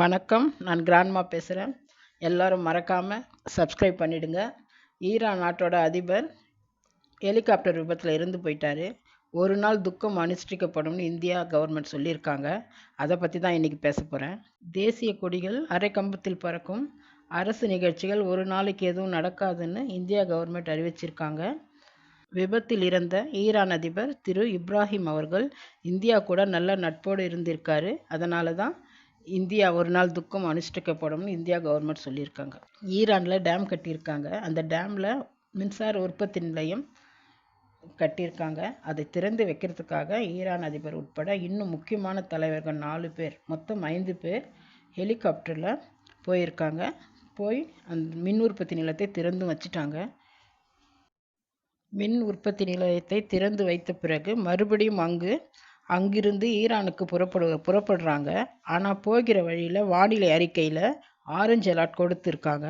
வணக்கம். நான் கிராண்ட்மா பேசுகிறேன் எல்லோரும் மறக்காமல் சப்ஸ்கிரைப் பண்ணிடுங்க. ஈரான் நாட்டோட அதிபர் ஹெலிகாப்டர் விபத்தில் இறந்து போயிட்டாரு. ஒரு நாள் துக்கம் அனுஷ்டிக்கப்படும்னு இந்தியா கவர்மெண்ட் சொல்லியிருக்காங்க. அதை பற்றி தான் இன்றைக்கி பேச போகிறேன் தேசிய கொடிகள் அரை கம்பத்தில் பறக்கும். அரசு நிகழ்ச்சிகள் ஒரு நாளைக்கு எதுவும் நடக்காதுன்னு இந்தியா கவர்மெண்ட் அறிவிச்சிருக்காங்க. விபத்தில் இறந்த ஈரான் அதிபர் திரு இப்ராஹிம் அவர்கள் இந்தியா கூட நல்ல நட்போடு இருந்திருக்காரு. அதனால தான் இந்தியா ஒரு நாள் துக்கம் அனுஷ்டிக்கப்படும்னு இந்தியா கவர்மெண்ட் சொல்லியிருக்காங்க. ஈரானில் டேம் கட்டியிருக்காங்க. அந்த டேமில் மின்சார உற்பத்தி நிலையம் கட்டியிருக்காங்க. அதை திறந்து வைக்கிறதுக்காக ஈரான் அதிபர் உட்பட இன்னும் முக்கியமான தலைவர்கள் நாலு பேர் மொத்தம் ஐந்து பேர் ஹெலிகாப்டரில் போயிருக்காங்க. போய் அந்த மின் உற்பத்தி நிலையத்தை திறந்து வச்சிட்டாங்க. மின் உற்பத்தி நிலையத்தை திறந்து வைத்த பிறகு மறுபடியும் அங்கு அங்கிருந்து ஈரானுக்கு புறப்படு புறப்படுறாங்க. ஆனால் போகிற வழியில் வானிலை அறிக்கையில் ஆரஞ்சு அலர்ட் கொடுத்துருக்காங்க.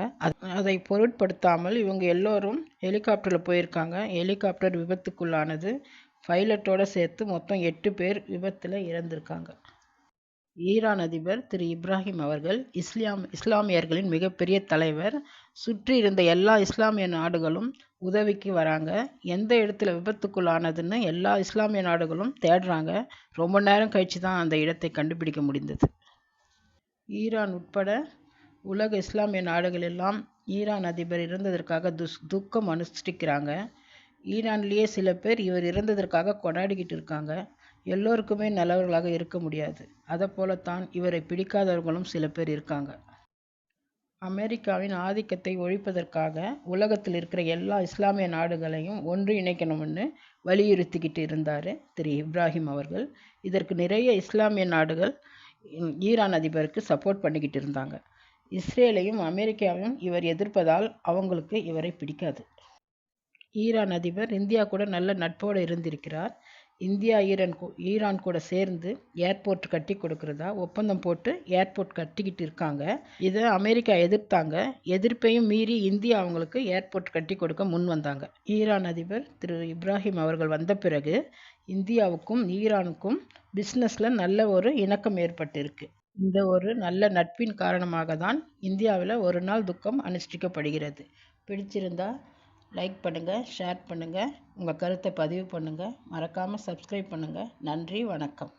அதை பொருட்படுத்தாமல் இவங்க எல்லோரும் ஹெலிகாப்டரில் போயிருக்காங்க. ஹெலிகாப்டர் விபத்துக்குள்ளானது. பைலட்டோடு சேர்த்து மொத்தம் எட்டு பேர் விபத்தில் இறந்திருக்காங்க. ஈரான் அதிபர் திரு இப்ராஹிம் அவர்கள் இஸ்லாம் இஸ்லாமியர்களின் மிகப்பெரிய தலைவர். சுற்றி இருந்த எல்லா இஸ்லாமிய நாடுகளும் உதவிக்கு வராங்க. எந்த இடத்துல விபத்துக்குள்ளானதுன்னு எல்லா இஸ்லாமிய நாடுகளும் தேடுறாங்க. ரொம்ப நேரம் கழித்து தான் அந்த இடத்தை கண்டுபிடிக்க முடிந்தது. ஈரான் உட்பட உலக இஸ்லாமிய நாடுகள் எல்லாம் ஈரான் அதிபர் இறந்ததற்காக துஸ் துக்கம் அனுஷ்டிக்கிறாங்க. ஈரான்லேயே சில பேர் இவர் இறந்ததற்காக கொண்டாடிக்கிட்டு இருக்காங்க. எல்லோருக்குமே நல்லவர்களாக இருக்க முடியாது. அதை போலத்தான் இவரை பிடிக்காதவர்களும் சில பேர் இருக்காங்க. அமெரிக்காவின் ஆதிக்கத்தை ஒழிப்பதற்காக உலகத்தில் இருக்கிற எல்லா இஸ்லாமிய நாடுகளையும் ஒன்று இணைக்கணும்னு வலியுறுத்திக்கிட்டு இருந்தார் திரு இப்ராஹிம் அவர்கள். இதற்கு நிறைய இஸ்லாமிய நாடுகள் ஈரான் அதிபருக்கு சப்போர்ட் பண்ணிக்கிட்டு இருந்தாங்க. இஸ்ரேலையும் அமெரிக்காவையும் இவர் எதிர்ப்பதால் அவங்களுக்கு இவரை பிடிக்காது. ஈரான் அதிபர் இந்தியா கூட நல்ல நட்போடு இருந்திருக்கிறார். இந்தியா ஈரான் ஈரான் கூட சேர்ந்து ஏர்போர்ட் கட்டி கொடுக்குறதா? ஒப்பந்தம் போட்டு ஏர்போர்ட் கட்டிக்கிட்டு இருக்காங்க. இதை அமெரிக்கா எதிர்த்தாங்க. எதிர்ப்பையும் மீறி இந்தியா அவங்களுக்கு ஏர்போர்ட் கட்டி கொடுக்க முன் வந்தாங்க. ஈரான் அதிபர் திரு இப்ராஹிம் அவர்கள் வந்த பிறகு இந்தியாவுக்கும் ஈரானுக்கும் பிஸ்னஸில் நல்ல ஒரு இணக்கம் ஏற்பட்டிருக்கு. இந்த ஒரு நல்ல நட்பின் காரணமாக தான் இந்தியாவில் ஒரு நாள் துக்கம் அனுஷ்டிக்கப்படுகிறது. பிடிச்சிருந்தா லைக் பண்ணுங்கள் ஷேர் பண்ணுங்கள் உங்கள் கருத்தை பதிவு பண்ணுங்கள் மறக்காமல் சப்ஸ்கிரைப் பண்ணுங்கள் நன்றி வணக்கம்.